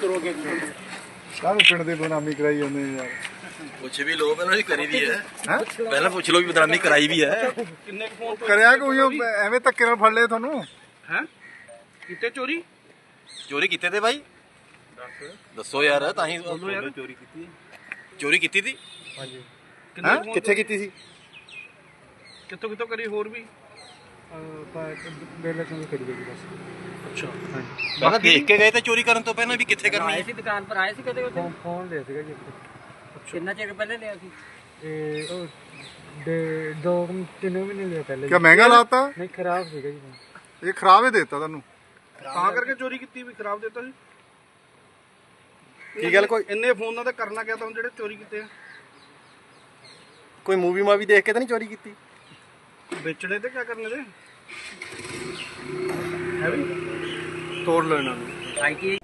ਕਰੋਗੇ ਕਾਹਨੂੰ ਪਿੰਡ ਦੀ ਬਦਨਾਮੀ ਕਰਾਈ ਜਾਂਦੇ ਨੇ ਯਾਰ? ਪੁੱਛ ਵੀ ਲੋ ਪਹਿਲਾਂ ਵੀ ਕਰੀ ਦੀ ਹੈ। ਪਹਿਲਾਂ ਪੁੱਛ ਲੋ ਵੀ ਬਦਨਾਮੀ ਕਰਾਈ ਵੀ ਹੈ। ਕਿੰਨੇ ਫੋਨ ਕਰਿਆ ਕੋਈ ਉਹ ਐਵੇਂ ਧੱਕੇ ਨਾਲ ਫੜ ਲਏ ਤੁਹਾਨੂੰ? ਹੈ? ਕਿਤੇ ਚੋਰੀ? ਚੋਰੀ ਕੀਤੇ ਤੇ ਬਾਈ? ਦੱਸੋ ਯਾਰ ਤਾਂ ਹੀ ਯਾਰ। ਚੋਰੀ ਕੀਤੀ ਚੋਰੀ ਕੀਤੀ ਹੈਂ? ਕੁ phone ਕਿੱਥੇ ਕੀਤੀ ਸੀ? ਕਿੱਥੋਂ ਕਿੱਥੋਂ ਕਰੀ ਹੋਰ ਵੀ? ਬੇਲੇ ਤੋਂ ਕਰੀ ਗਈ ਬਸ ਅੱਛਾ ਪਹਿਲਾਂ ਦੇਖ ਕੇ ਗਏ ਤੇ ਚੋਰੀ ਕਰਨ ਤੋਂ ਪਹਿਲਾਂ ਵੀ ਕਿੱਥੇ ਕਰਨੀ ਆਏ ਹੈ? ਸੀ ਦੁਕਾਨ ਪਰ ਆਏ ਸੀ ਕਦੇ ਉੱਥੇ? ਫੋਨ ਫੋਨ ਲਿਆ ਸੀਗਾ ਜੀ ਕਿੰਨਾ ਚਿਰ ਪਹਿਲੇ ਲਿਆ ਸੀ? ਇਹ ਉਹ ਦੇ ਦੋ ਤਿੰਨ ਮਹੀਨੇ ਲਿਆ ਪਹਿਲੇ ਕਿਆ ਮਹਿੰਗਾ ਲਾਤਾ? ਨਹੀਂ ਖਰਾਬ ਸੀਗਾ ਜੀ। ਇਹ ਖਰਾਬ ਹੀ ਦੇਤਾ ਤੁਹਾਨੂੰ? ਤਾਂ ਕਰਕੇ ਚੋਰੀ ਕੀਤੀ ਵੀ ਖਰਾਬ ਦਿੱਤਾ ਸੀ? ਕੀ ਗੱਲ ਕੋਈ ਇੰਨੇ ਫੋਨਾਂ ਤੇ ਕਰਨਾ ਕਿਆ ਤਾਂ ਜਿਹੜੇ ਚੋਰੀ ਕੀਤੇ ਆ? ਕੋਈ ਮੂਵੀ ਮਾਵੀ ਦੇਖ ਕੇ ਤਾਂ ਨਹੀਂ ਚੋਰੀ ਕੀਤੀ? ਵੇਚਣੇ ਤੇ ਕਿਆ ਕਰਨੇ ਦੇ ਤੋੜ ਲਓ ਇਹਨਾਂ ਨੂੰ ਆਈਟੀ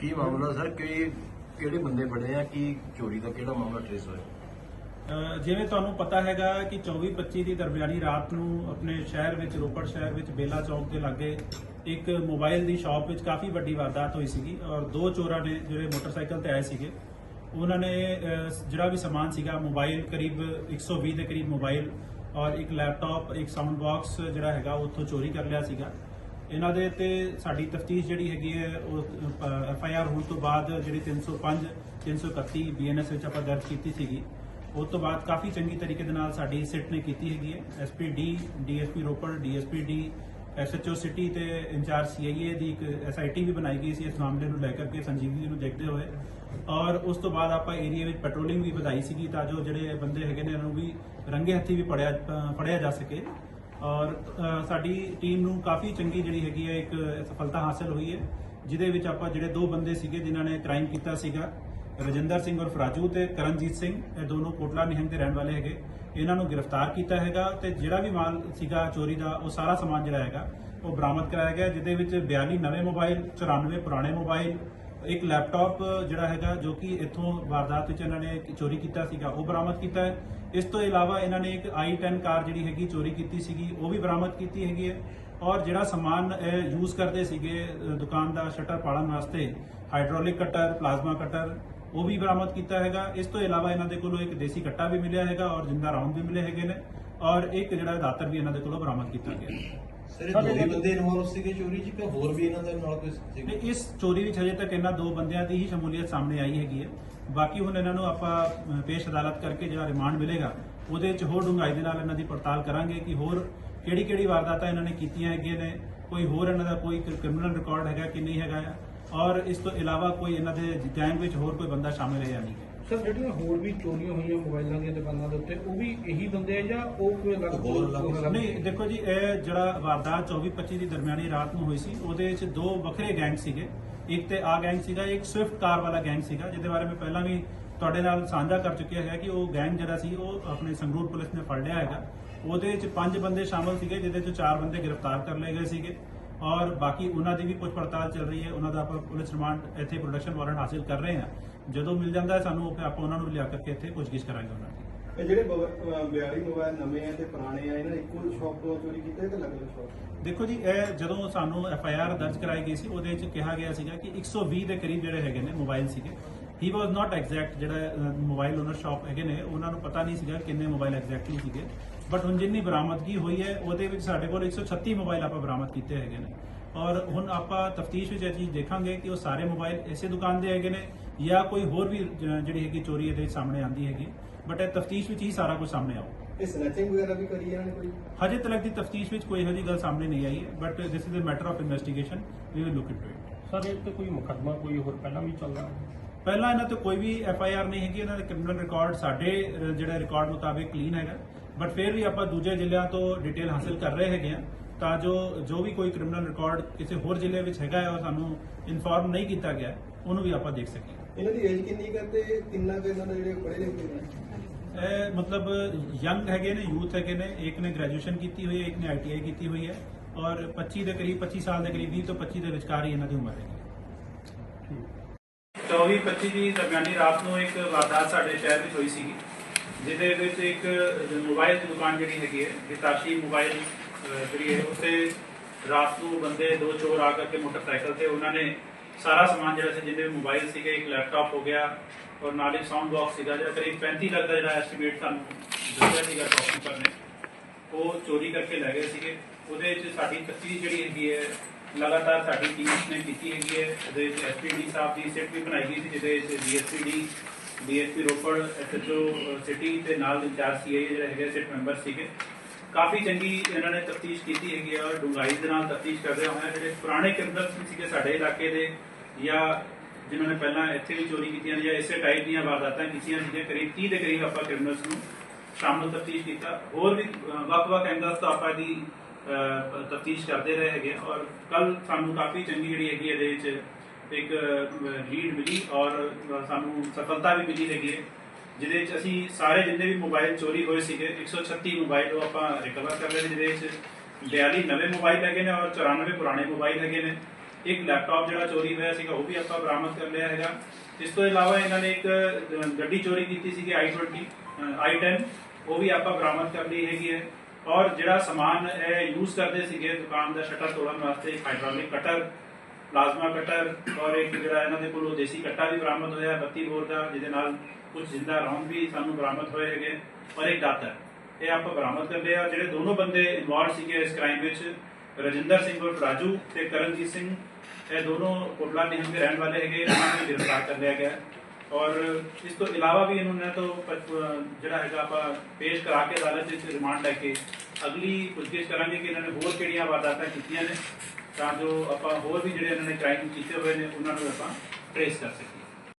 ਕੀ ਮਾਮਲਾ ਸਰ? ਕਿ ਕਿਹੜੇ ਬੰਦੇ ਬੜੇ ਆ? ਕੀ ਚੋਰੀ ਦਾ ਕਿਹੜਾ ਮਾਮਲਾ ਟ੍ਰੇਸ ਹੋਇਆ? ਜਿਵੇਂ ਤੁਹਾਨੂੰ ਪਤਾ ਹੈਗਾ ਕਿ 24-25 ਦੀ ਦਰਮਿਆਨੀ ਰਾਤ ਨੂੰ ਆਪਣੇ ਸ਼ਹਿਰ ਵਿੱਚ ਰੋਪੜ ਸ਼ਹਿਰ ਵਿੱਚ ਬੇਲਾ ਚੌਕ ਦੇ ਲਾਗੇ ਇੱਕ ਮੋਬਾਈਲ ਦੀ ਸ਼ਾਪ ਵਿੱਚ ਕਾਫੀ ਵੱਡੀ ਵਾਰਦਾਤ ਹੋਈ ਸੀਗੀ ਔਰ ਦੋ ਚੋਰਾਂ ਨੇ ਜਿਹੜੇ ਮੋਟਰਸਾਈਕਲ ਤੇ ਆਏ ਸੀਗੇ ਉਹਨਾਂ ਨੇ ਜਿਹੜਾ ਵੀ ਸਮਾਨ ਸੀਗਾ ਮੋਬਾਈਲ ਕਰੀਬ 120 ਦੇ ਕਰੀਬ ਮੋਬਾਈਲ ਔਰ ਇੱਕ ਲੈਪਟਾਪ ਇੱਕ ਸਾਊਂਡ ਬਾਕਸ ਜਿਹੜਾ ਹੈਗਾ, ਉਹ ਉੱਥੋਂ ਚੋਰੀ ਕਰ ਲਿਆ ਸੀਗਾ। ਇਹਨਾਂ ਦੇ ਤੇ ਸਾਡੀ ਤਫਤੀਸ਼ ਜਿਹੜੀ ਹੈਗੀ ਹੈ, ਉਹ ਐਫ ਆਈ ਆਰ ਹੋਣ ਤੋਂ ਬਾਅਦ ਜਿਹੜੀ 305 331 ਬੀਐਨਐਸ ਵਿੱਚ ਆਪਾਂ ਦਰਜ ਕੀਤੀ ਸੀਗੀ। ਉਸ ਤੋਂ ਬਾਅਦ ਕਾਫੀ ਚੰਗੀ ਤਰੀਕੇ ਦੇ ਨਾਲ ਸਾਡੀ ਸਿਟ ਨੇ ਕੀਤੀ ਹੈਗੀ ਹੈ। SP D DSP Ropar DSP D SHO city ਤੇ ਇੰਚਾਰਜ ਸੀਆਈਏ ਦੀ ਇੱਕ ਐਸਆਈਟੀ ਵੀ ਬਣਾਈ ਗਈ ਸੀ ਇਸ ਮਾਮਲੇ ਨੂੰ ਲੈ ਕਰਕੇ ਸੰਜੀਵਨੀ ਨੂੰ ਦੇਖਦੇ ਹੋਏ। ਔਰ ਉਸ ਤੋਂ ਬਾਅਦ ਆਪਾਂ ਏਰੀਆ ਵਿੱਚ ਪੈਟਰੋਲਿੰਗ ਵੀ ਵਧਾਈ ਸੀਗੀ ਤਾਂ ਜੋ ਜਿਹੜੇ ਬੰਦੇ ਹੈਗੇ ਨੇ ਇਹਨਾਂ ਨੂੰ ਵੀ ਰੰਗੇ ਹੱਥੀ ਵੀ ਫੜਿਆ ਅ, ਜਾ ਸਕੇ। ਔਰ ਸਾਡੀ ਟੀਮ ਨੂੰ ਕਾਫੀ ਚੰਗੀ ਜਿਹੜੀ ਹੈਗੀ ਹੈ ਇੱਕ ਸਫਲਤਾ ਹਾਸਲ ਹੋਈ ਹੈ ਜਿਹਦੇ ਵਿੱਚ ਆਪਾਂ ਜਿਹੜੇ ਦੋ ਬੰਦੇ ਸੀਗੇ ਜਿਨ੍ਹਾਂ ਨੇ ਕ੍ਰਾਈਮ ਕੀਤਾ ਸੀਗਾ ਰਜਿੰਦਰ ਸਿੰਘ ਔਰ ਫਰਾਜੂ ਤੇ ਕਰਨਜੀਤ ਸਿੰਘ, ਇਹ ਦੋਨੋਂ ਕੋਟਲਾ ਨਿਹੰਗ ਦੇ ਰਹਿਣ ਵਾਲੇ ਹੈਗੇ। ਇਹਨਾਂ ਨੂੰ ਗ੍ਰਿਫਤਾਰ ਕੀਤਾ ਹੈਗਾ ਤੇ ਜਿਹੜਾ ਵੀ ਮਾਲ ਸੀਗਾ ਚੋਰੀ ਦਾ, ਉਹ ਸਾਰਾ ਸਮਾਨ ਜਿਹੜਾ ਹੈਗਾ, ਉਹ ਬਰਾਮਦ ਕਰਾਇਆ ਗਿਆ, ਜਿਹਦੇ ਵਿੱਚ 42 ਨਵੇਂ ਮੋਬਾਈਲ 94 ਪੁਰਾਣੇ ਮੋਬਾਈਲ, ਇੱਕ ਲੈਪਟਾਪ ਜਿਹੜਾ ਹੈਗਾ, ਜੋ ਕਿ ਇੱਥੋਂ ਵਾਰਦਾਤ ਵਿੱਚ ਇਹਨਾਂ ਨੇ ਚੋਰੀ ਕੀਤਾ ਸੀਗਾ, ਉਹ ਬਰਾਮਦ ਕੀਤਾ ਹੈ। ਇਸ ਤੋਂ ਇਲਾਵਾ ਇਹਨਾਂ ਨੇ ਇੱਕ i10 ਕਾਰ ਜਿਹੜੀ ਹੈਗੀ, ਚੋਰੀ ਕੀਤੀ ਸੀਗੀ, ਉਹ ਵੀ ਬਰਾਮਦ ਕੀਤੀ ਹੈਗੀ ਹੈ। ਔਰ ਜਿਹੜਾ ਸਮਾਨ ਯੂਜ਼ ਕਰਦੇ ਸੀਗੇ ਦੁਕਾਨ ਦਾ ਸ਼ਟਰ ਪਾੜਨ ਵਾਸਤੇ, ਹਾਈਡ੍ਰੋਲਿਕ ਕਟਰ, ਪਲਾਜ਼ਮਾ ਕਟਰ ਉਹ ਵੀ ਬਰਾਮਦ ਕੀਤਾ ਹੈਗਾ। ਇਸ ਤੋਂ ਇਲਾਵਾ ਇਹਨਾਂ ਦੇ ਕੋਲੋਂ ਇੱਕ ਦੇਸੀ ਕੱਟਾ ਵੀ ਮਿਲਿਆ ਹੈਗਾ ਔਰ ਜਿੰਦਾ ਰਾਉਂਡ ਵੀ ਮਿਲੇ ਹੈਗੇ ਨੇ ਔਰ ਇੱਕ ਜਿਹੜਾ ਦਾਤਰ ਵੀ ਇਹਨਾਂ ਦੇ ਕੋਲੋਂ ਬਰਾਮਦ ਕੀਤਾ ਗਿਆ ਹੈ। ਸਰ ਇਹ ਦੋ ਹੀ ਬੰਦੇ ਇਨਵੋਲਵ ਸੀਗੇ ਚੋਰੀ ਚ ਕਿ ਹੋਰ ਵੀ ਇਹਨਾਂ ਦੇ ਨਾਲ ਕੋਈ ਸੀਗੇ? ਤੇ ਇਸ ਚੋਰੀ ਵਿੱਚ ਹਜੇ ਤੱਕ ਇਹਨਾਂ ਦੋ ਬੰਦਿਆਂ ਦੀ ਹੀ ਸ਼ਮੂਲੀਅਤ ਸਾਹਮਣੇ ਆਈ ਹੈਗੀ ਹੈ। ਬਾਕੀ ਹੁਣ ਇਹਨਾਂ ਨੂੰ ਆਪਾਂ ਪੇਸ਼ ਅਦਾਲਤ ਕਰਕੇ ਜਿਹੜਾ ਰਿਮਾਂਡ ਮਿਲੇਗਾ ਉਹਦੇ ਵਿੱਚ ਹੋਰ ਡੂੰਘਾਈ ਦੇ ਨਾਲ ਇਹਨਾਂ ਦੀ ਪੜਤਾਲ ਕਰਾਂਗੇ ਕਿ ਹੋਰ ਕਿਹੜੀ ਕਿਹੜੀ ਵਾਰਦਾਤਾਂ ਇਹਨਾਂ ਨੇ ਕੀਤੀਆਂ ਹੈਗੀਆਂ ਨੇ ਕੋਈ ਹੋਰ ਇਹਨਾਂ ਦਾ ਕੋਈ ਕ੍ਰਿਮੀਨਲ ਰਿਕਾਰਡ ਹੈਗਾ ਕਿ ਨਹੀਂ ਹੈਗਾ। ਔਰ ਇਸ ਤੋਂ ਇਲਾਵਾ ਕੋਈ ਇਹਨਾਂ ਦੇ ਗੈਂਗ ਵਿੱਚ ਹੋਰ ਕੋਈ ਬੰਦਾ ਸ਼ਾਮਿਲ ਹੈ ਜਾਂ ਨਹੀਂ? ਹੈ ਸਰ ਜਿਹੜੀਆਂ ਹੋਰ ਵੀ ਚੋਰੀਆਂ ਹੋਈਆਂ ਮੋਬਾਈਲਾਂ ਦੀਆਂ ਦੁਕਾਨਾਂ ਦੇ ਉੱਤੇ ਉਹ ਵੀ ਇਹੀ ਬੰਦੇ ਆ ਜਾਂ ਉਹ ਕੋਈ ਅਲੱਗ ਹੋਰ ਅਲੱਗ- ਨਹੀਂ ਦੇਖੋ ਜੀ ਇਹ ਜਿਹੜਾ ਵਾਰਦਾਤ 24-25 ਦੀ ਦਰਮਿਆਨੀ ਰਾਤ ਨੂੰ ਹੋਈ ਸੀ ਉਹਦੇ ਵਿੱਚ ਦੋ ਵੱਖਰੇ ਗੈਂਗ ਸੀਗੇ। ਇੱਕ ਤੇ ਆ ਗੈਂਗ ਸੀਗਾ ਇੱਕ ਸਵਿਫਟ ਕਾਰ ਵਾਲਾ ਗੈਂਗ ਸੀਗਾ ਜਿਹਦੇ ਬਾਰੇ ਮੈਂ ਪਹਿਲਾਂ ਵੀ ਤੁਹਾਡੇ ਨਾਲ ਸਾਂਝਾ ਕਰ ਚੁੱਕਿਆ ਹੈ ਕਿ ਉਹ ਗੈਂਗ ਜਿਹੜਾ ਸੀ ਉਹ ਆਪਣੇ ਸੰਗਰੂਰ ਪੁਲਿਸ ਨੇ ਫੜ ਲਿਆ ਹੈਗਾ। ਉਹਦੇ ਵਿੱਚ ਪੰਜ ਬੰਦੇ ਸ਼ਾਮਲ ਸੀਗੇ ਜਿਹਦੇ ਚ ਚਾਰ ਬੰਦੇ ਗ੍ਰਿਫਤਾਰ ਕਰ ਲਏ ਗਏ ਸੀਗੇ। ਔਰ ਬਾਕੀ ਉਹਨਾਂ ਦੀ ਵੀ ਪੁੱਛ ਪੜਤਾਲ ਚੱਲ ਰਹੀ ਹੈ ਉਹਨਾਂ ਦਾ ਆਪਾਂ ਪੁਲਿਸ ਰਿਮਾਂਡ ਇੱਥੇ ਪ੍ਰੋਡਕਸ਼ਨ ਵਾਰੰਟ ਹਾਸਿਲ ਕਰ ਰਹੇ ਹਾਂ। ਜਦੋਂ ਮਿਲ ਜਾਂਦਾ ਹੈ ਸਾਨੂੰ ਆਪਾਂ ਉਹਨਾਂ ਨੂੰ ਲਿਆ ਕਰਕੇ ਇੱਥੇ ਪੁੱਛਗਿੱਛ ਕਰਾਂਗੇ ਉਹਨਾਂ ਦੀ। ਇਹ ਜਿਹੜੇ 42 ਮੋਬਾਈਲ ਨਵੇਂ ਆ ਤੇ ਪੁਰਾਣੇ ਆ ਇਹਨਾਂ ਨੇ ਇੱਕੋ ਸ਼ਾਪ ਤੋਂ ਚੋਰੀ ਕੀਤੇ ਤੇ ਅਲੱਗ-ਅਲੱਗ ਸ਼ਾਪ ਦੇਖੋ ਜੀ ਇਹ ਜਦੋਂ ਸਾਨੂੰ ਐਫ ਆਈ ਆਰ ਦਰਜ ਕਰਾਈ ਗਈ ਸੀ ਉਹਦੇ ਵਿੱਚ ਕਿਹਾ ਗਿਆ ਸੀਗਾ ਕਿ 120 ਦੇ ਕਰੀਬ ਜਿਹੜੇ ਹੈਗੇ ਨੇ ਮੋਬਾਈਲ ਸੀਗੇ ਹੀ ਵਾਸ ਨਾਟ ਐਗਜ਼ੈਕਟ ਜਿਹੜਾ ਮੋਬਾਈਲ ਓਨਰ ਸ਼ਾਪ ਹੈਗੇ ਨੇ ਉਹਨਾਂ ਨੂੰ ਪਤਾ ਨਹੀਂ ਸੀਗਾ ਕਿੰਨੇ ਮੋਬਾਈਲ ਐਗਜ਼ੈਕਟਲੀ ਸੀਗੇ। ਬਟ ਹੁਣ ਜਿੰਨੀ ਬਰਾਮਦਗੀ ਹੋਈ ਹੈ ਉਹਦੇ ਵਿੱਚ ਸਾਡੇ ਕੋਲ 136 ਮੋਬਾਈਲ ਆਪਾਂ ਬਰਾਮਦ ਕੀਤੇ ਹੈਗੇ ਨੇ। ਔਰ ਹੁਣ ਆਪਾਂ ਤਫਤੀਸ਼ ਵਿੱਚ ਇਹ ਚੀਜ਼ ਦੇਖਾਂਗੇ ਕਿ ਉਹ ਸਾਰੇ ਮੋਬਾਈਲ ਇਸੇ ਦੁਕਾਨ ਦੇ ਹੈਗੇ ਨੇ ਜਾਂ ਕੋਈ ਹੋਰ ਵੀ ਜਿਹੜੀ ਹੈਗੀ ਚੋਰੀ ਇਹਦੇ ਵਿੱਚ ਸਾਹਮਣੇ ਆਂਦੀ ਹੈਗੀ। ਬਟ ਇਹ ਤਫਤੀਸ਼ ਵਿੱਚ ਹੀ ਸਾਰਾ ਕੁਝ ਸਾਹਮਣੇ ਆਊ। ਇਹ ਸਨੈਚਿੰਗ ਵਗੈਰਾ ਵੀ ਕਰੀ ਇਹਨਾਂ ਨੇ ਕੋਈ? ਹਜੇ ਤੱਕ ਦੀ ਤਫਤੀਸ਼ ਵਿੱਚ ਕੋਈ ਇਹੋ ਗੱਲ ਸਾਹਮਣੇ ਨਹੀਂ ਆਈ ਹੈ but this is a matter of investigation we will look into it sir ਇਹ ਤੇ ਕੋਈ ਮੁਕੱਦਮਾ ਕੋਈ ਹੋਰ ਪਹਿਲਾਂ ਵੀ ਚੱਲਦਾ? ਪਹਿਲਾਂ ਇਹਨਾਂ ਤੇ ਕੋਈ ਵੀ ਐਫ ਆਈ ਆਰ ਨਹੀਂ ਹੈਗੀ ਇਹਨਾਂ ਦੇ ਕ੍ਰਿਮੀਨਲ ਰਿਕਾਰਡ ਸਾਡੇ ਅਹ, ਜਿਹੜੇ ਰਿਕਾਰਡ ਮੁਤਾਬਿਕ ਕਲੀਨ ਹੈਗਾ। ਬਟ ਫਿਰ ਵੀ ਆਪਾਂ ਦੂਜੇ ਜ਼ਿਲ੍ਹਿਆਂ ਤੋਂ ਡਿਟੇਲ ਹਾਸਲ ਕਰ ਰਹੇ ਹੈਗੇ ਆ ਤਾਂ ਜੋ ਜੋ ਵੀ ਕੋਈ ਕ੍ਰਿਮੀਨਲ ਰਿਕਾਰਡ ਕਿਸੇ ਹੋਰ ਜ਼ਿਲ੍ਹੇ ਵਿੱਚ ਹੈਗਾ ਹੈ ਔਰ ਸਾਨੂੰ ਇਨਫੋਰਮ ਨਹੀਂ ਕੀਤਾ ਗਿਆ ਉਹਨੂੰ ਵੀ ਆਪਾਂ ਦੇਖ ਸਕੀਏ। ਇਹਨਾਂ ਦੀ ਏਜ ਕਿੰਨੀ ਕੁ ਹੈ ਤੇ ਕਿੰਨਾ ਕੁ ਇਹਨਾਂ ਦੇ ਜਿਹੜੇ ਪੜ੍ਹੇ ਲਿਖੇ ਨੇ? ਇਹ ਮਤਲਬ ਯੰਗ ਹੈਗੇ ਨੇ ਯੂਥ ਹੈਗੇ ਨੇ ਇੱਕ ਨੇ ਗ੍ਰੈਜੂਏਸ਼ਨ ਕੀਤੀ ਹੋਈ ਹੈ ਇੱਕ ਨੇ ਆਈਟੀਆਈ ਕੀਤੀ ਹੋਈ ਹੈ ਔਰ 25 ਦੇ ਕਰੀਬ 25 ਸਾਲ ਦੇ ਕਰੀਬ 20 ਤੋਂ 25 ਦੇ ਵਿਚਕਾਰ ਹੀ ਇਹਨਾਂ ਦੀ ਉਮਰ ਹੈ। 24 25 ਦੀ ਦਰਮਿਆਨੀ ਰਾਤ ਨੂੰ ਇੱਕ ਵਾਰਦਾਤ ਸਾਡੇ ਸ਼ਹਿਰ ਵਿੱਚ ਹੋਈ ਸੀਗੀ, ਜਿਹਦੇ ਵਿੱਚ ਇੱਕ ਮੋਬਾਈਲ ਦੀ ਦੁਕਾਨ ਜਿਹੜੀ ਹੈਗੀ ਹੈ ਵਿਤਾਸ਼ੀ ਮੋਬਾਈਲ ਜਿਹੜੀ ਹੈ, ਉੱਥੇ ਰਾਤ ਨੂੰ ਬੰਦੇ ਦੋ ਚੋਰ ਆ ਕਰਕੇ ਮੋਟਰਸਾਈਕਲ ਤੇ ਉਹਨਾਂ ਨੇ ਸਾਰਾ ਸਮਾਨ ਜਿਹੜਾ ਸੀ, ਜਿੰਨੇ ਵੀ ਮੋਬਾਈਲ ਸੀਗੇ, ਇੱਕ ਲੈਪਟਾਪ ਹੋ ਗਿਆ ਔਰ ਨਾਲ ਹੀ ਸਾਊਂਡ ਬਾਕਸ ਸੀਗਾ, ਜਿਹੜਾ ਕਰੀਬ 35 ਲੱਖ ਦਾ ਜਿਹੜਾ ਐਸਟੀਮੇਟ ਸਾਨੂੰ ਦੱਸਿਆ ਸੀਗਾ ਸ਼ੌਪਕੀਪਰ ਕਰਨੇ ਉਹ ਚੋਰੀ ਕਰਕੇ ਲੈ ਗਏ ਸੀਗੇ, ਉਹਦੇ ਵਿੱਚ ਸਾਡੀ ਤਫਤੀਸ਼ ਜਿਹੜੀ ਹੈਗੀ ਹੈ ਲਗਾਤਾਰ ਸਾਡੀ ਟੀਮ ਨੇ ਕੀਤੀ ਹੈਗੀ ਹੈ। ਉਹਦੇ ਵਿੱਚ ਐਸਪੀਡੀ ਸਾਹਿਬ ਦੀ ਸਿੱਟ ਵੀ ਬਣਾਈ ਗਈ ਸੀ, ਜਿਹਦੇ ਵਿੱਚ DSP D DSP Ropar SHO city ਤੇ ਨਾਲ ਇੰਚਾਰਜ ਸੀਆਈ ਜਿਹੜੇ ਹੈਗੇ ਸਿੱਟ ਮੈਂਬਰ ਸੀਗੇ। ਕਾਫੀ ਚੰਗੀ ਇਹਨਾਂ ਨੇ ਤਫਤੀਸ਼ ਕੀਤੀ ਹੈਗੀ ਹੈ ਔਰ ਡੂੰਘਾਈ ਦੇ ਨਾਲ ਤਫਤੀਸ਼ ਕਰਦੇ ਹੋਏ ਜਿਹੜੇ ਪੁਰਾਣੇ ਕ੍ਰਿਮੀਨਲ ਸੀਗੇ ਸਾਡੇ ਇਲਾਕੇ ਦੇ, ਜਾਂ ਜਿਨ੍ਹਾਂ ਨੇ ਪਹਿਲਾਂ ਇੱਥੇ ਵੀ ਚੋਰੀ ਕੀਤੀਆਂ ਜਾਂ ਇਸੇ ਟਾਈਪ ਦੀਆਂ ਵਾਰਦਾਤਾਂ ਕੀਤੀਆਂ ਸੀਗੀਆਂ ਕਰੀਬ 30 ਦੇ ਕਰੀਬ ਆਪਾਂ ਕ੍ਰਿਮੀਨਲਸ ਨੂੰ ਸ਼ਾਮਲ ਤਫਤੀਸ਼ ਕੀਤਾ। ਹੋਰ ਵੀ ਵੱਖ-ਵੱਖ ਐਂਗਲਸ ਤੋਂ ਆਪਾਂ ਦੀ ਤਫਤੀਸ਼ ਕਰਦੇ ਰਹੇ ਹੈਗੇ ਔਰ ਕੱਲ ਸਾਨੂੰ ਕਾਫੀ ਚੰਗੀ ਜਿਹੜੀ ਹੈਗੀ ਹੈ ਇਹਦੇ ਵਿੱਚ ਇੱਕ ਰੀਡ ਮਿਲੀ ਔਰ ਸਾਨੂੰ ਸਫਲਤਾ ਵੀ ਮਿਲੀ ਹੈਗੀ ਹੈ ਜਿਹਦੇ ਵਿੱਚ ਅਸੀਂ ਸਾਰੇ ਜਿੰਨੇ ਵੀ ਮੋਬਾਈਲ ਚੋਰੀ ਹੋਏ ਸੀਗੇ 136 ਮੋਬਾਈਲ ਉਹ ਆਪਾਂ ਰਿਕਵਰ ਕਰ ਲਏ ਜਿਹਦੇ ਵਿੱਚ 42 ਨਵੇਂ ਮੋਬਾਈਲ ਹੈਗੇ ਨੇ ਔਰ 94 ਪੁਰਾਣੇ ਮੋਬਾਈਲ ਹੈਗੇ ਨੇ। ਇੱਕ ਲੈਪਟਾਪ ਜਿਹੜਾ ਚੋਰੀ ਹੋਇਆ ਸੀਗਾ ਉਹ ਵੀ ਆਪਾਂ ਬਰਾਮਦ ਕਰ ਲਿਆ ਹੈਗਾ। ਇਸ ਤੋਂ ਇਲਾਵਾ ਇਹਨਾਂ ਨੇ ਇੱਕ ਗੱਡੀ ਚੋਰੀ ਕੀਤੀ ਸੀਗੀ i20 ਅਹ, i10 ਉਹ ਵੀ ਆਪਾਂ ਬਰਾਮਦ ਕਰ ਲਈ ਹੈਗੀ ਹੈ। ਔਰ ਜਿਹੜਾ ਸਮਾਨ ਇਹ ਯੂਜ਼ ਕਰਦੇ ਸੀਗੇ ਦੁਕਾਨ ਦਾ ਸ਼ਟਰ ਤੋੜਨ ਵਾਸਤੇ, ਇੱਕ ਹਾਈਡ੍ਰੋਲਿਕ ਕਟਰ ਪਲਾਜ਼ਮਾ ਕਟਰ ਔਰ ਇੱਕ ਜਿਹੜਾ ਇਹਨਾਂ ਦੇ ਕੋਲੋਂ ਦੇਸੀ ਕੱਟਾ ਵੀ ਬਰਾਮਦ ਹੋਇਆ 32 ਬੋਰ ਦਾ, ਜਿਹਦੇ ਨਾਲ ਕੁਝ ਜ਼ਿੰਦਾ ਰੌਂਦ ਵੀ ਸਾਨੂੰ ਬਰਾਮਦ ਹੋਏ ਹੈਗੇ ਔਰ ਇੱਕ ਦਾਤਰ। ਇਹ ਆਪਾਂ ਬਰਾਮਦ ਕਰ ਲਿਆ। ਜਿਹੜੇ ਦੋਨੋਂ ਬੰਦੇ ਇਨਵੋਲਵ ਸੀਗੇ ਇਸ ਕ੍ਰਾਈਮ ਵਿੱਚ, ਰਜਿੰਦਰ ਸਿੰਘ ਉਰਫ ਰਾਜੂ ਤੇ ਕਰਨਜੀਤ ਸਿੰਘ, ਇਹ ਦੋਨੋਂ ਕੋਟਲਾ ਨਿਹੰਗ ਦੇ ਰਹਿਣ ਵਾਲੇ ਹੈਗੇ, ਇਹਨਾਂ ਨੂੰ ਗ੍ਰਿਫਤਾਰ ਕਰ ਲਿਆ ਗਿਆ। ਔਰ ਇਸ ਤੋਂ ਇਲਾਵਾ ਵੀ ਇਹਨਾਂ ਨੇ ਤੋਂ ਜਿਹੜਾ ਹੈਗਾ ਆਪਾਂ ਪੇਸ਼ ਕਰਾ ਕੇ ਅਦਾਲਤ ਵਿੱਚ ਰਿਮਾਂਡ ਲੈ ਕੇ ਅਗਲੀ ਪੁੱਛਗਿੱਛ ਕਰਾਂਗੇ ਕਿ ਇਹਨਾਂ ਨੇ ਹੋਰ ਕਿਹੜੀਆਂ ਵਾਰਦਾਤਾਂ ਕੀਤੀਆਂ ਨੇ ਤਾਂ ਜੋ ਆਪਾਂ ਹੋਰ ਵੀ ਜਿਹੜੇ ਇਹਨਾਂ ਨੇ ਕ੍ਰਾਈਮ ਕੀਤੇ ਹੋਏ ਨੇ, ਉਹਨਾਂ ਨੂੰ ਆਪਾਂ ਟ੍ਰੇਸ ਕਰ ਸਕੀਏ।